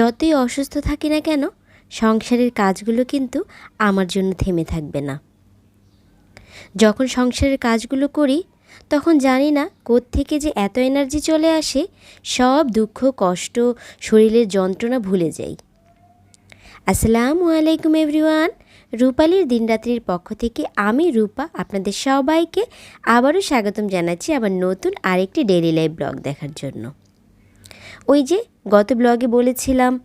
যতই অসুস্থ থাকি না কেন, সংসারের কাজগুলো কিন্তু আমার জন্য থেমে থাকবে না। যখন সংসারের কাজগুলো করি, তখন জানি না থেকে যে এত এনার্জি চলে আসে, সব দুঃখ, কষ্ট, শরীরের যন্ত্রণা ভুলে যাই। আসসালামু আলাইকুম এভরিওয়ান রূপালির দিনরাত্রির পক্ষ থেকে আমি রূপা আপনাদের সবাইকে আবারও স্বাগতম জানাচ্ছি আবার নতুন আরেকটি ডেলি লাইফ ব্লগ দেখার জন্য। ওই যে গত ব্লগে বলেছিলাম,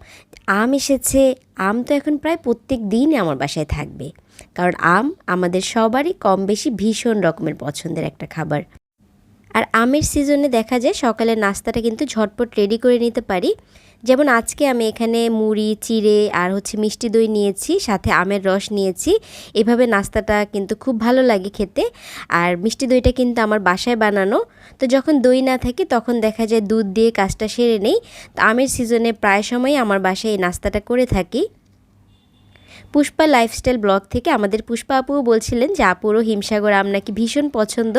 আম এসেছে, আম তো এখন প্রায় প্রত্যেক দিনই আমার বাসায় থাকবে। কারণ আম আমাদের সবারই কম বেশি ভীষণ রকমের পছন্দের একটা খাবার। আর আমের সিজনে দেখা যায় সকালের নাস্তাটা কিন্তু ঝটপট রেডি করে নিতে পারি। যেমন আজকে আমি এখানে মুড়ি, চিড়ে আর হচ্ছে মিষ্টি দই নিয়েছি, সাথে আমের রস নিয়েছি। এভাবে নাস্তাটা কিন্তু খুব ভালো লাগে খেতে। আর মিষ্টি দইটা কিন্তু আমার বাসায় বানানো। তো যখন দই না থাকে তখন দেখা যায় দুধ দিয়ে কাজটা সেরে নেই। তো আমের সিজনে প্রায় সময় আমার বাসায় এই নাস্তাটা করে থাকি। পুষ্পা লাইফস্টাইল ব্লগ থেকে আমাদের পুষ্পা আপুও বলছিলেন যে, আপুরও হিমসাগর আম নাকি ভীষণ পছন্দ?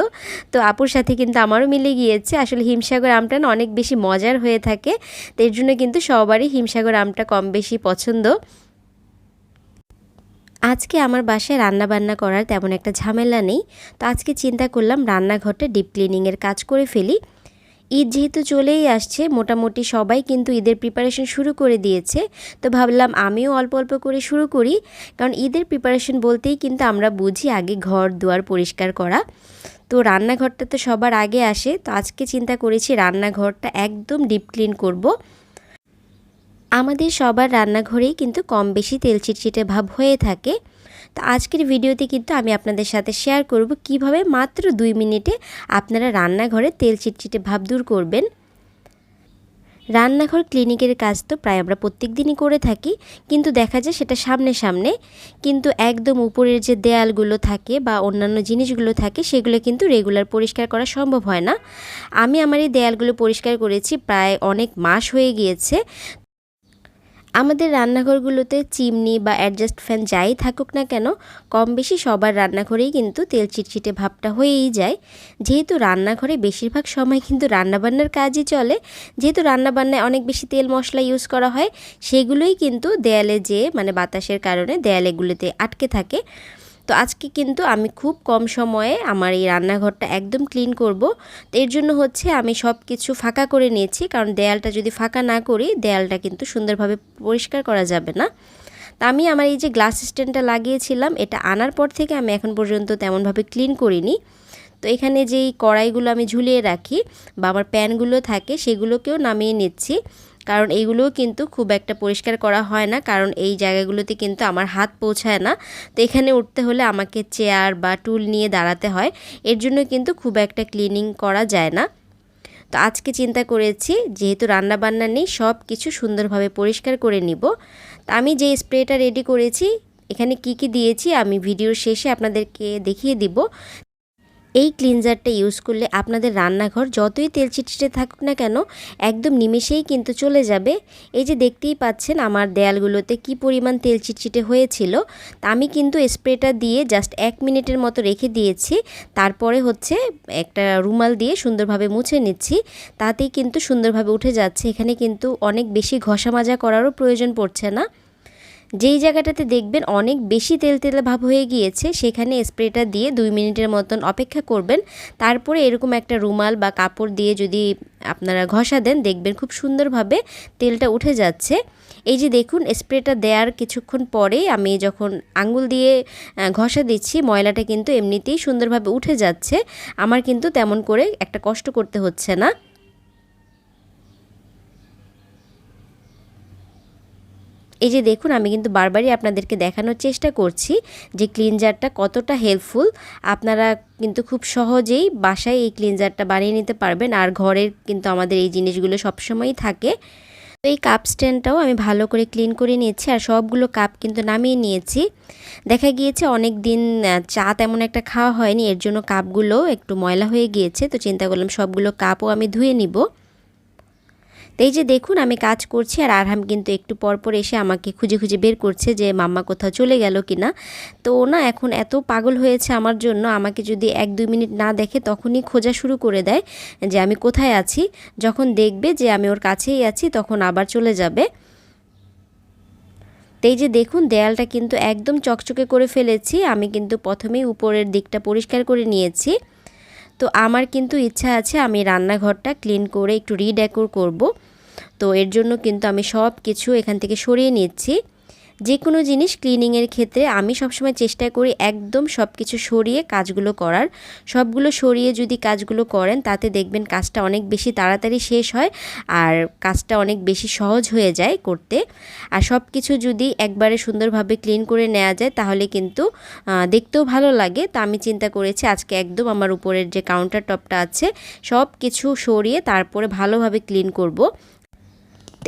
তো আপুর সাথে কিন্তু আমারও মিলে গিয়েছে। আসলে হিমসাগর আমটা না অনেক বেশি মজার হয়ে থাকে, তো এর জন্য কিন্তু সবারই হিমসাগর আমটা কম বেশি পছন্দ। আজকে আমার বাসায় রান্না বান্না করার তেমন একটা ঝামেলা নেই, তো আজকে চিন্তা করলাম রান্নাঘরটা ডিপ ক্লিনিংয়ের কাজ করে ফেলি। ঈদ যেহেতু চলেই আসছে, মোটামুটি সবাই কিন্তু ঈদের প্রিপারেশন শুরু করে দিয়েছে। তো ভাবলাম আমিও অল্প অল্প করে শুরু করি, কারণ ঈদের প্রিপারেশন বলতেই কিন্তু আমরা বুঝি আগে ঘর, দুয়ার পরিষ্কার করা। তো রান্নাঘরটা তো সবার আগে আসে, তো আজকে চিন্তা করেছি রান্নাঘরটা একদম ডিপ ক্লিন করব। আমাদের সবার রান্নাঘরেই কিন্তু কম বেশি তেল চিটচিটে ভাব হয়ে থাকে। তো আজকের ভিডিওতে কিন্তু আমি আপনাদের সাথে শেয়ার করব কীভাবে মাত্র দুই মিনিটে আপনারা রান্নাঘরে তেল চিটচিটে ভাব দূর করবেন। রান্নাঘর ক্লিনিকের কাজ তো প্রায় আমরা প্রত্যেক দিনই করে থাকি, কিন্তু দেখা যায় সেটা সামনে সামনে। কিন্তু একদম উপরের যে দেয়ালগুলো থাকে বা অন্যান্য জিনিসগুলো থাকে, সেগুলো কিন্তু রেগুলার পরিষ্কার করা সম্ভব হয় না। আমি আমার এই দেয়ালগুলো পরিষ্কার করেছি প্রায় অনেক মাস হয়ে গিয়েছে আমাদের রান্নাঘরগুলোতে চিমনি বা অ্যাডজাস্ট ফ্যান যাই থাকুক না কেন কম বেশি সবার রান্নাঘরেই কিন্তু তেল চিটচিটে ভাবটা হয়েই যায়। যেহেতু রান্নাঘরে বেশিরভাগ সময় কিন্তু রান্নাবান্নার কাজই চলে, যেহেতু রান্নাবান্নায় অনেক বেশি তেল মশলা ইউজ করা হয়, সেগুলোই কিন্তু দেয়ালে যে মানে বাতাসের কারণে দেয়ালেগুলোতে আটকে থাকে। তো আজকে কিন্তু আমি খুব কম সময়ে আমার এই রান্নাঘরটা একদম ক্লিন করব। তো এর জন্য হচ্ছে আমি সব কিছু ফাঁকা করে নিয়েছি, কারণ দেয়ালটা যদি ফাঁকা না করি, দেয়ালটা কিন্তু সুন্দরভাবে পরিষ্কার করা যাবে না। তা আমি আমার এই যে গ্লাস স্ট্যান্ডটা লাগিয়েছিলাম, এটা আনার পর থেকে আমি এখন পর্যন্ত তেমনভাবে ক্লিন করিনি। তো এখানে যেই কড়াইগুলো আমি ঝুলিয়ে রাখি বা আমার প্যানগুলো থাকে, সেগুলোকেও নামিয়ে নিচ্ছি। কারণ এইগুলোও কিন্তু খুব একটা পরিষ্কার করা হয় না, কারণ এই জায়গাগুলোতে কিন্তু আমার হাত পৌঁছায় না। তো এখানে উঠতে হলে আমাকে চেয়ার বা টুল নিয়ে দাঁড়াতে হয়, এর জন্য কিন্তু খুব একটা ক্লিনিং করা যায় না। তো আজকে চিন্তা করেছি, যেহেতু রান্না বান্না নেই, সব কিছু সুন্দরভাবে পরিষ্কার করে নিব। তা আমি যে স্প্রেটা রেডি করেছি, এখানে কি কি দিয়েছি আমি ভিডিওর শেষে আপনাদেরকে দেখিয়ে দিব। এই ক্লিনজারটা ইউজ করলে আপনাদের রান্নাঘর যতই তেল চিটচিটে থাকুক না কেন, একদম নিমেষেই কিন্তু চলে যাবে। এই যে দেখতেই পাচ্ছেন আমার দেয়ালগুলোতে কি পরিমাণ তেল চিটচিটে হয়েছিল, তা আমি কিন্তু স্প্রেটা দিয়ে জাস্ট এক মিনিটের মতো রেখে দিয়েছি। তারপরে হচ্ছে একটা রুমাল দিয়ে সুন্দরভাবে মুছে নিচ্ছি। তাতেই কিন্তু সুন্দরভাবে উঠে যাচ্ছে। এখানে কিন্তু অনেক বেশি ঘষা মাজা করারও প্রয়োজন পড়ছে না। যেই জায়গাটাতে দেখবেন অনেক বেশি তেল তেলে ভাব হয়ে গিয়েছে, সেখানে স্প্রেটা দিয়ে দুই মিনিটের মতন অপেক্ষা করবেন। তারপরে এরকম একটা রুমাল বা কাপড় দিয়ে যদি আপনারা ঘষা দেন, দেখবেন খুব সুন্দরভাবে তেলটা উঠে যাচ্ছে। এই যে দেখুন, স্প্রেটা দেওয়ার কিছুক্ষণ পরে আমি যখন আঙ্গুল দিয়ে ঘষা দিচ্ছি, ময়লাটা কিন্তু এমনিতেই সুন্দরভাবে উঠে যাচ্ছে। আমার কিন্তু তেমন করে একটা কষ্ট করতে হচ্ছে না। এই যে দেখুন, আমি কিন্তু বারবারই আপনাদেরকে দেখানোর চেষ্টা করছি যে ক্লিনজারটা কতটা হেল্পফুল। আপনারা কিন্তু খুব সহজেই বাসায় এই ক্লিনজারটা বানিয়ে নিতে পারবেন আর ঘরের কিন্তু আমাদের এই জিনিসগুলো সবসময়ই থাকে। তো এই কাপ স্ট্যান্ডটাও আমি ভালো করে ক্লিন করে নিয়েছি আর সবগুলো কাপ কিন্তু নামিয়ে নিয়েছি। দেখা গিয়েছে অনেক দিন চা তেমন একটা খাওয়া হয়নি, এর জন্য কাপগুলো একটু ময়লা হয়ে গিয়েছে, তো চিন্তা করলাম সবগুলো কাপও আমি ধুয়ে নিব। তো এই যে দেখুন, আমি কাজ করছি আর আরহাম কিন্তু একটু পরপর এসে আমাকে খুঁজে খুঁজে বের করছে যে মাম্মা কোথাও চলে গেল কি না তো না এখন এত পাগল হয়েছে আমার জন্য, আমাকে যদি এক দুই মিনিট না দেখে তখনই খোঁজা শুরু করে দেয় যে আমি কোথায় আছি। যখন দেখবে যে আমি ওর কাছেই আছি, তখন আবার চলে যাবে। এই যে দেখুন, দেয়ালটা কিন্তু একদম চকচকে করে ফেলেছি। আমি কিন্তু প্রথমেই উপরের দিকটা পরিষ্কার করে নিয়েছি। তো আমার কিন্তু ইচ্ছা আছে আমি রান্নাঘরটা ক্লিন করে একটু রিডেকোর করব। তো এর জন্য কিন্তু আমি সব কিছু এখান থেকে সরিয়ে নিচ্ছি। যে কোনো জিনিস ক্লিনিংয়ের ক্ষেত্রে আমি সবসময় চেষ্টা করি একদম সব কিছু সরিয়ে কাজগুলো করার। সবগুলো সরিয়ে যদি কাজগুলো করেন, তাতে দেখবেন কাজটা অনেক বেশি তাড়াতাড়ি শেষ হয় আর কাজটা অনেক বেশি সহজ হয়ে যায় করতে। আর সব কিছু যদি একবারে সুন্দরভাবে ক্লিন করে নেওয়া যায়, তাহলে কিন্তু দেখতেও ভালো লাগে। তা আমি চিন্তা করেছি আজকে একদম আমার উপরের যে কাউন্টার টপটা আছে সব কিছু সরিয়ে তারপরে ভালোভাবে ক্লিন করব।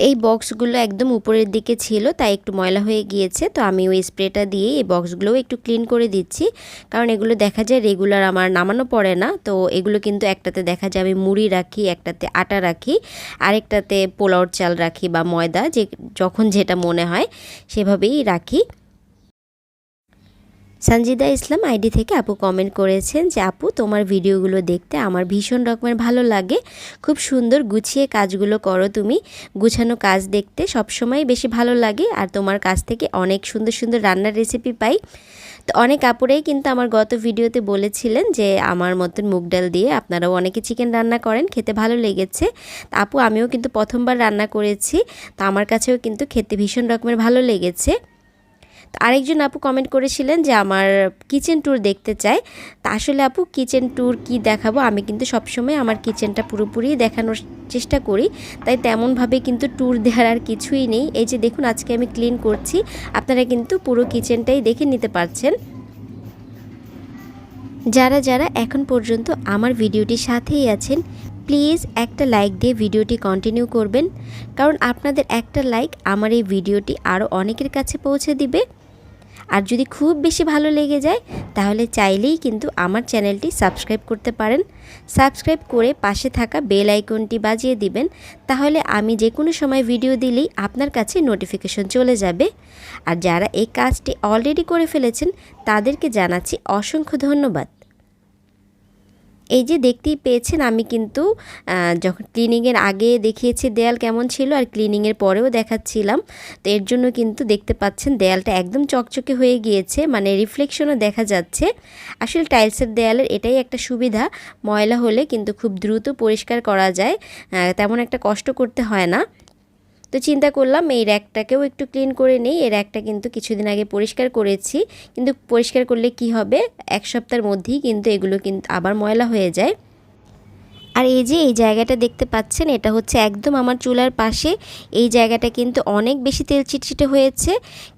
এই বক্সগুলো একদম উপরের দিকে ছিল, তাই একটু ময়লা হয়ে গিয়েছে। তো আমি ওই স্প্রেটা দিয়ে এই বক্সগুলোও একটু ক্লিন করে দিচ্ছি। কারণ এগুলো দেখা যায় রেগুলার আমার নামানো পড়ে না, তো এগুলো কিন্তু একটাতে দেখা যায় আমি মুড়ি রাখি, একটাতে আটা রাখি, আরেকটাতে পোলাওর চাল রাখি বা ময়দা যে, যখন যেটা মনে হয় সেভাবেই রাখি। সঞ্জিদা ইসলাম আইডি থেকে আপু কমেন্ট করেছেন যে, আপু, তোমার ভিডিওগুলো দেখতে আমার ভীষণ রকমের ভালো লাগে। খুব সুন্দর গুছিয়ে কাজগুলো করো তুমি। গুছানো কাজ দেখতে সবসময় বেশি ভালো লাগে আর তোমার কাছ থেকে অনেক সুন্দর সুন্দর রান্নার রেসিপি পাই। তো অনেক আপুরাই কিন্তু আমার গত ভিডিওতে বলেছিলেন যে, আমার মতন মুগ ডাল দিয়ে আপনারাও অনেকে চিকেন রান্না করেন, খেতে ভালো লেগেছে। আপু, আমিও কিন্তু প্রথমবার রান্না করেছি। তো আমার কাছেও কিন্তু খেতে ভীষণ রকমের ভালো লেগেছে। আরেকজন আপু কমেন্ট করেছিলেন যে আমার কিচেন ট্যুর দেখতে চায়। তা আসলে আপু কিচেন ট্যুর কি দেখাবো? আমি কিন্তু সবসময় আমার কিচেনটা পুরোপুরি দেখানোর চেষ্টা করি। তাই তেমনভাবে কিন্তু ট্যুর দেওয়ার আর কিছুই নেই। এই যে দেখুন, আজকে আমি ক্লিন করছি। আপনারা কিন্তু পুরো কিচেনটাই দেখে নিতে পারছেন। যারা যারা এখন পর্যন্ত আমার ভিডিওটির সাথেই আছেন প্লিজ একটা লাইক দিয়ে ভিডিওটি কন্টিনিউ করবেন। কারণ আপনাদের একটা লাইক আমার এই ভিডিওটি আরও অনেকের কাছে পৌঁছে দিবে। আর যদি খুব বেশি ভালো লেগে যায়, তাহলে চাইলেই কিন্তু আমার চ্যানেলটি সাবস্ক্রাইব করতে পারেন। সাবস্ক্রাইব করে পাশে থাকা বেল আইকনটি বাজিয়ে দিবেন। তাহলে আমি যে কোনো সময় ভিডিও দিলেই আপনার কাছে নোটিফিকেশন চলে যাবে। আর যারা এই কাজটি অলরেডি করে ফেলেছেন, তাদেরকে জানাচ্ছি অসংখ্য ধন্যবাদ। এই যে দেখতেই পেয়েছেন, আমি কিন্তু যখন ক্লিনিংয়ের আগে দেখিয়েছি দেয়াল কেমন ছিল আর ক্লিনিংয়ের পরেও দেখাচ্ছিলাম। তো এর জন্য কিন্তু দেখতে পাচ্ছেন দেয়ালটা একদম চকচকে হয়ে গিয়েছে মানে রিফ্লেকশনও দেখা যাচ্ছে। আসলে টাইলসের দেয়ালের এটাই একটা সুবিধা, ময়লা হলে কিন্তু খুব দ্রুত পরিষ্কার করা যায় তেমন একটা কষ্ট করতে হয় না। তো চিন্তা করলাম এই র্যাকটাকেও একটু ক্লিন করে নেই। এই র্যাকটা কিন্তু কিছুদিন আগে পরিষ্কার করেছি। কিন্তু পরিষ্কার করলে কি হবে? এক সপ্তাহের মধ্যেই কিন্তু এগুলো কিন্তু আবার ময়লা হয়ে যায়। আর এই যে এই জায়গাটা দেখতে পাচ্ছেন, এটা হচ্ছে একদম আমার চুলার পাশে। এই জায়গাটা কিন্তু অনেক বেশি তেল চিটচিটে হয়েছে।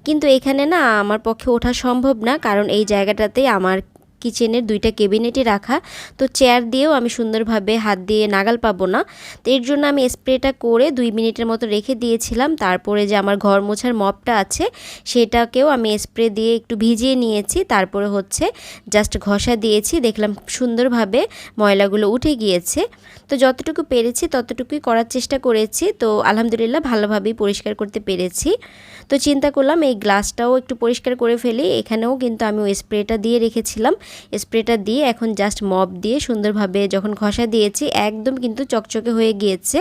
কিন্তু এখানে না আমার পক্ষে ওঠা সম্ভব না। কারণ এই জায়গাটাতেই আমার কিচেনের দুইটা কেবিনেটই রাখা। তো চেয়ার দিয়েও আমি সুন্দরভাবে হাত দিয়ে নাগাল পাবো না। তো এর জন্য আমি স্প্রেটা করে দুই মিনিটের মতো রেখে দিয়েছিলাম। তারপরে যে আমার ঘর মোছার মপটা আছে, সেটাকেও আমি স্প্রে দিয়ে একটু ভিজিয়ে নিয়েছি। তারপরে হচ্ছে জাস্ট ঘষা দিয়েছি। দেখলাম সুন্দরভাবে ময়লাগুলো উঠে গিয়েছে। তো যতটুকু পেরেছি ততটুকুই করার চেষ্টা করেছি। তো আলহামদুলিল্লাহ ভালোভাবেই পরিষ্কার করতে পেরেছি। তো চিন্তা করলাম এই গ্লাসটাও একটু পরিষ্কার করে ফেলি। এখানেও কিন্তু আমি ওই স্প্রেটা দিয়ে রেখেছিলাম। স্প্রেটা দিয়ে এখন জাস্ট মপ দিয়ে সুন্দরভাবে যখন ঘষা দিয়েছি, একদম কিন্তু চকচকে হয়ে গিয়েছে।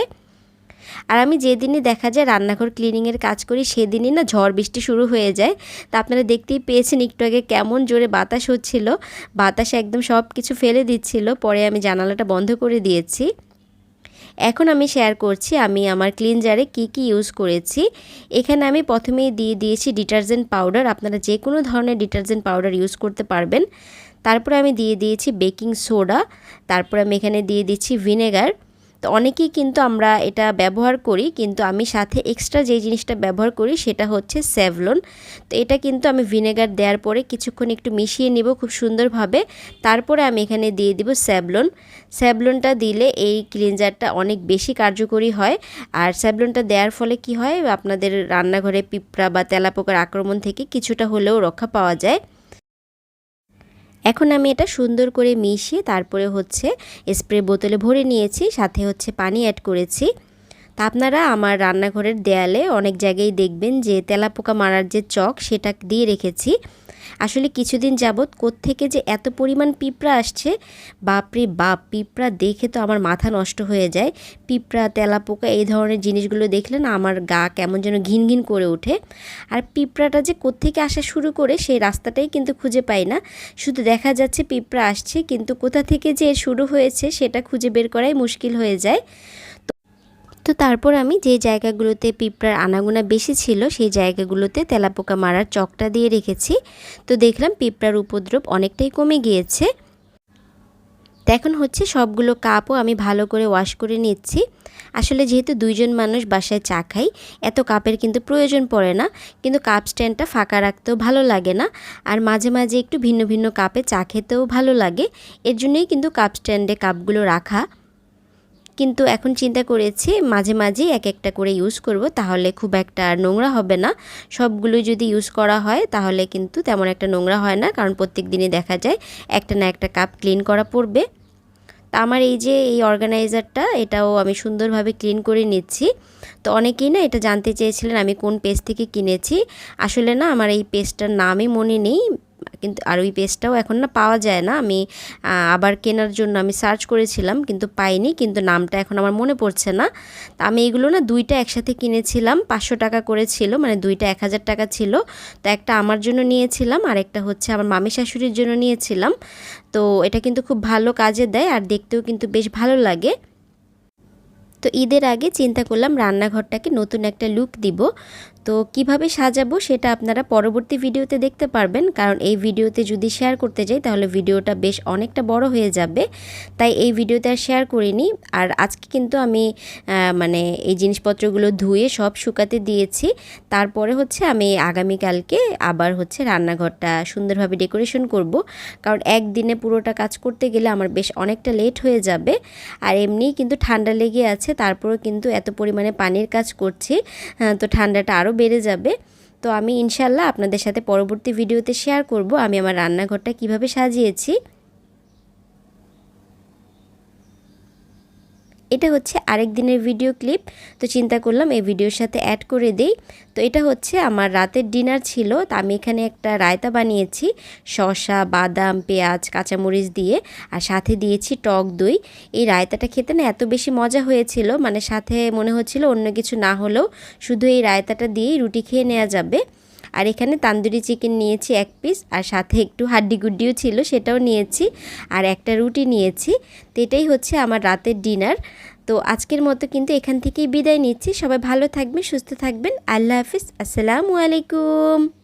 আর আমি যেদিনই দেখা যায় রান্নাঘর ক্লিনিংয়ের কাজ করি, সেদিনই না ঝড় বৃষ্টি শুরু হয়ে যায়। তা আপনারা দেখতেই পেয়েছেন একটু আগে কেমন জোরে বাতাস হচ্ছিল। বাতাস একদম সব কিছু ফেলে দিচ্ছিল, পরে আমি জানালাটা বন্ধ করে দিয়েছি। এখন আমি শেয়ার করছি আমি আমার ক্লিনজারে কি কি ইউজ করেছি। এখানে আমি প্রথমেই দিয়ে দিয়েছি ডিটারজেন্ট পাউডার আপনারা যে কোনো ধরনের ডিটারজেন্ট পাউডার ইউজ করতে পারবেন। তারপরে আমি দিয়ে দিয়েছি বেকিং সোডা তারপরে আমি এখানে দিয়ে দিচ্ছি ভিনেগার তো অনেকেই কিন্তু আমরা এটা ব্যবহার করি, কিন্তু আমি সাথে এক্সট্রা যে জিনিসটা ব্যবহার করি সেটা হচ্ছে স্যাভলন তো এটা কিন্তু আমি ভিনেগার দেওয়ার পরে কিছুক্ষণ একটু মিশিয়ে নিব খুব সুন্দরভাবে। তারপরে আমি এখানে দিয়ে দিব স্যাভলন স্যাভলনটা দিলে এই ক্লিনজারটা অনেক বেশি কার্যকরী হয়। আর স্যাভলনটা দেওয়ার ফলে কি হয়? আপনাদের রান্নাঘরে পিঁপড়া বা তেলাপোকার আক্রমণ থেকে কিছুটা হলেও রক্ষা পাওয়া যায়। এখন আমি এটা সুন্দর করে মিশিয়ে তারপরে হচ্ছে স্প্রে বোতলে ভরে নিয়েছি, সাথে হচ্ছে পানি অ্যাড করেছি। তা আপনারা আমার রান্নাঘরের দেয়ালে অনেক জায়গায় দেখবেন যে তেলাপোকা মারার যে চক, সেটা দিয়ে রেখেছি। আসলে কিছুদিন যাবৎ থেকে যে এত পরিমাণ পিঁপড়া আসছে, বাপরে বাপ, পিঁপড়া দেখে তো আমার মাথা নষ্ট হয়ে যায়। পিঁপড়া, তেলাপোকা এই ধরনের জিনিসগুলো দেখলে না আমার গা কেমন যেন ঘিন ঘিন করে ওঠে। আর পিঁপড়াটা যে কোত্থেকে আসা শুরু করে সেই রাস্তাটাই কিন্তু খুঁজে পাই না। শুধু দেখা যাচ্ছে পিঁপড়া আসছে, কিন্তু কোথা থেকে যে শুরু হয়েছে সেটা খুঁজে বের করাই মুশকিল হয়ে যায়। তো তারপর আমি যে জায়গাগুলোতে পিঁপড়ার আনাগোনা বেশি ছিল, সেই জায়গাগুলোতে তেলাপোকা মারার চকটা দিয়ে রেখেছি। তো দেখলাম পিঁপড়ার উপদ্রব অনেকটাই কমে গিয়েছে। এখন হচ্ছে সবগুলো কাপও আমি ভালো করে ওয়াশ করে নিচ্ছি। আসলে যেহেতু দুইজন মানুষ বাসায় চা খাই, এত কাপের কিন্তু প্রয়োজন পড়ে না। কিন্তু কাপ স্ট্যান্ডটা ফাঁকা রাখতেও ভালো লাগে না। আর মাঝে মাঝে একটু ভিন্ন ভিন্ন কাপে চা খেতেও ভালো লাগে। এর জন্যই কিন্তু কাপ স্ট্যান্ডে কাপগুলো রাখা কিন্তু এখন চিন্তা করেছি মাঝে মাঝে এক একটা করে ইউজ করব, তাহলে খুব একটা নোংরা হবে না। সবগুলো যদি ইউজ করা হয়, তাহলে কিন্তু তেমন একটা নোংরা হয় না, কারণ প্রত্যেক দিনই দেখা যায় একটা না একটা কাপ ক্লিন করা পড়বে। তা আমার এই যে এই অর্গানাইজারটা এটাও আমি সুন্দরভাবে ক্লিন করে নিচ্ছি। তো অনেকেই না এটা জানতে চেয়েছিলেন আমি কোন পেজ থেকে কিনেছি। আসলে না আমার এই পেজটার নামই মনে নেই। কিন্তু আর ওই পেস্টটাও এখন না পাওয়া যায় না। আমি আবার কেনার জন্য আমি সার্চ করেছিলাম কিন্তু পাইনি কিন্তু নামটা এখন আমার মনে পড়ছে না। তা আমি এগুলো না দুইটা একসাথে কিনেছিলাম, পাঁচশো টাকা করে ছিল মানে দুইটা এক হাজার টাকা ছিল। তো একটা আমার জন্য নিয়েছিলাম আর একটা হচ্ছে আমার মামি শাশুড়ির জন্য নিয়েছিলাম। তো এটা কিন্তু খুব ভালো কাজে দেয় আর দেখতেও কিন্তু বেশ ভালো লাগে। তো ঈদের আগে চিন্তা করলাম রান্নাঘরটাকে নতুন একটা লুক দিব। তো কীভাবে সাজাবো সেটা আপনারা পরবর্তী ভিডিওতে দেখতে পারবেন। কারণ এই ভিডিওতে যদি শেয়ার করতে যাই, তাহলে ভিডিওটা বেশ অনেকটা বড় হয়ে যাবে। তাই এই ভিডিওতে আর শেয়ার করিনি। আর আজকে কিন্তু আমি মানে এই জিনিসপত্রগুলো ধুয়ে সব শুকাতে দিয়েছি। তারপরে হচ্ছে আমি আগামীকালকে আবার হচ্ছে রান্নাঘরটা সুন্দরভাবে ডেকোরেশন করব। কারণ একদিনে পুরোটা কাজ করতে গেলে আমার বেশ অনেকটা লেট হয়ে যাবে। আর এমনিই কিন্তু ঠান্ডা লেগে আছে, তারপরেও কিন্তু এত পরিমাণে পানির কাজ করছি। তো ঠান্ডাটা আরও বেড়ে যাবে। তো আমি ইনশাল্লাহ আপনাদের সাথে পরবর্তী ভিডিওতে শেয়ার করব, আমি আমার রান্নাঘরটা কীভাবে সাজিয়েছি। এটা হচ্ছে আরেক দিনের ভিডিও ক্লিপ তো চিন্তা করলাম এই ভিডিওর সাথে অ্যাড করে দেই। তো এটা হচ্ছে আমার রাতের ডিনার ছিল, তো আমি এখানে একটা রায়তা বানিয়েছি, শসা, বাদাম, পেঁয়াজ, কাঁচামরিচ দিয়ে, আর সাথে দিয়েছি টক দই। এই রায়তাটা খেতে না এত বেশি মজা হয়েছিল মানে সাথে মনে হচ্ছিল অন্য কিছু না হলেও শুধু এই রায়তাটা দিয়েই রুটি খেয়ে নেওয়া যাবে। আর এখানে তান্দুরি চিকেন নিয়েছি এক পিস, আর সাথে একটু হাড্ডি গুড্ডিও ছিল, সেটাও নিয়েছি, আর একটা রুটি নিয়েছি। তো এটাই হচ্ছে আমার রাতের ডিনার। তো আজকের মতো কিন্তু এখান থেকেই বিদায় নিচ্ছি। সবাই ভালো থাকবেন, সুস্থ থাকবেন। আল্লাহ হাফিজ। আসসালামু আলাইকুম।